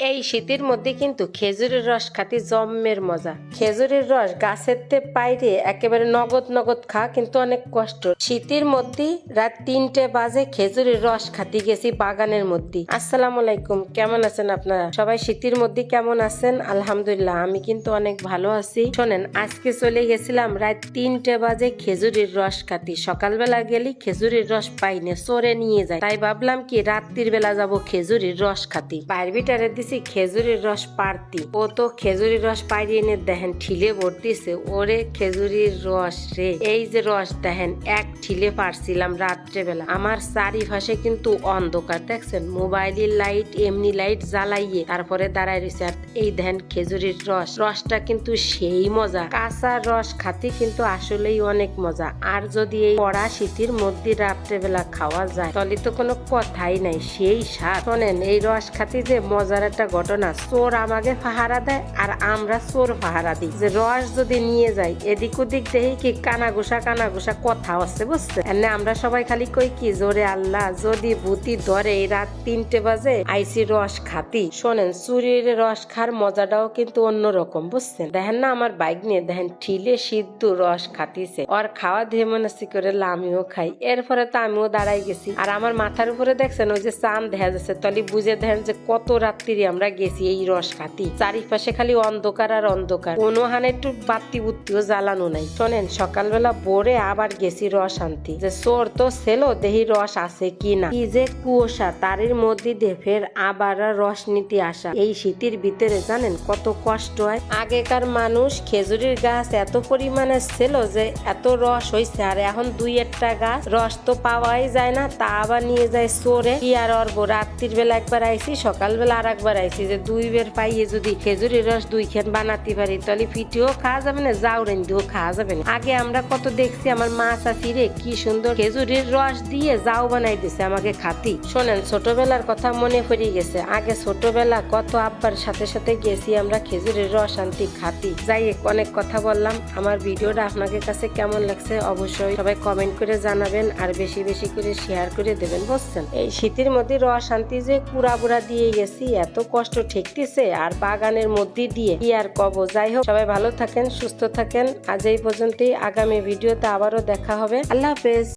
এই শীতের মধ্যে কিন্তু খেজুরের রস খাতে জম্মের মজা। খেজুরের রস গাছের তে পাইরে একেবারে নগদ নগদ খা কিন্তু অনেক কষ্ট। শীতের মধ্যে রাত তিনটে বাজে খেজুরের রস খাতে গেছি বাগানের মধ্যে আসসালামু আলাইকুম, কেমন আছেন আপনারা? সবাই শীতের মধ্যে কেমন আছেন? আলহামদুলিল্লাহ, আমি কিন্তু অনেক ভালো আছি। শোনেন, আজকে চলে গেছিলাম রাত তিনটে বাজে খেজুরের রস খাতি সকালবেলা গেলি খেজুরের রস পাইনে, চোরে নিয়ে যায় তাই ভাবলাম কি, রাত্রির বেলা যাব খেজুরের রস খাতি বারবিটারে দিছি, খেজুরের রস পারতি ও তো খেজুরের রস পাইয়ে এনে দেখেন, ঠিলে ভর্তিছে ওরে খেজুরির রস রে, এই যে রস দেখেন, এক ঠিলে পারছিলাম রাত্রেবেলা। আমার চারিপাশে কিন্তু অন্ধকার, দেখছেন? মোবাইলের লাইট, এমনি লাইট জ্বালাইয়ে তারপরে দাঁড়ায় রয়েছে আর এই দেখেন খেজুরির রস, রসটা কিন্তু সেই মজা। কাঁচা রস খাতে কিন্তু আসলেই অনেক মজা। আর যদি এই পড়া শীতের মধ্যে রাত্রেবেলা খাওয়া যায়, তাহলে তো কোনো কথাই নাই, সেই স্বাদ। শোনেন, এই রস খাতে যে মজার একটা ঘটনা, চোর আমাকে ফাহারা দেয় আর আমরা চোর ফাহারা দিই। যে রস যদি নিয়ে যাই এদিক ওদিক দেখি কি কানা ঘুষা কানা ঘুষা কথা আছে বুঝছে এনে আমরা সবাই খালি কই কি, জোরে আল্লাহ, যদি বুতি ধরে রাত তিনটে বাজে, আইসি রস খাতি। শোনেন, চুরির রস খার মজাটাও কিন্তু অন্যরকম, বুঝছেন? দেখেন না, আমার বাইক নিয়ে, দেখেন, ঠিলে সিদ্ধ রস খাতিছে। আর খাওয়া দিয়ে মনে করে আমিও খাই। এরপরে তো আমিও দাঁড়াই গেছি। আর আমার মাথার উপরে দেখছেন, ওই যে চাঁদ দেখা যাচ্ছে, তাহলে বুঝে দেখেন যে কত রাত্রি আমরা গেছি এই রস খাতি। চারিপাশে খালি অন্ধকার আর অন্ধকার। কোনো হানে একটু বাতি বুত্তিও জ্বালানো নাই। শোনেন, সকালবেলা ভোরে আবার গেছি রস আনতে। যে চোর তো ছিল, দেহি রস আছে কি না? কি যে কুয়াশা তারের মধ্যে দিয়ে ফের আবার রস নিতে আসা। এই শীতের ভিতরে জানেন কত কষ্ট হয়। আগেকার মানুষ খেজুরির গাছ এত পরিমাণে ছিল যে এত রস হয়েছে আর এখন দুই একটা গাছ রস তো পাওয়াই যায় না, তা আবার নিয়ে যায় চোরে। কি আর অর্ব? রাত্রির বেলা একবার আইসি সকালবেলা আর একবার আইসি যে দুই বের পাইয়ে যদি খেজুরের রস দুই খেন বানাতে পারি, তাহলে পিঠেও খাওয়া যাবে না, জাউরেন দিয়েও খাওয়া যাবে না। আগে আমরা কত দেখছি আমার মা চাষি রে, কি সুন্দর খেজুরের রস দিয়ে জাউ বানাই দিছে আমাকে খাতি। শোনেন, ছোটবেলার কথা মনে পড়ে গেছে। আগে ছোটবেলা কত আব্বার সাথে সাথে গেছি আমরা খেজুরের রস আনতে খাতি। যাই অনেক কথা বললাম। আমার ভিডিওটা আপনাদের কাছে কেমন লাগছে অবশ্যই সবাই কমেন্ট করে জানাবেন আর বেশি বেশি করে শেয়ার করে দেবেন, বুঝছেন? এই শীতের মধ্যে রস আনতে যে কুড়া বুড়া দিয়ে গেছি, এত কষ্ট ঠেকতেছে আর বাগানের মধ্যে দিয়ে কি আর কব? যাই হোক, সবাই ভালো থাকেন, সুস্থ থাকেন। আজ এই পর্যন্তই। আগামী ভিডিওতে আবারও দেখা হবে। আল্লাহ হাফেজ।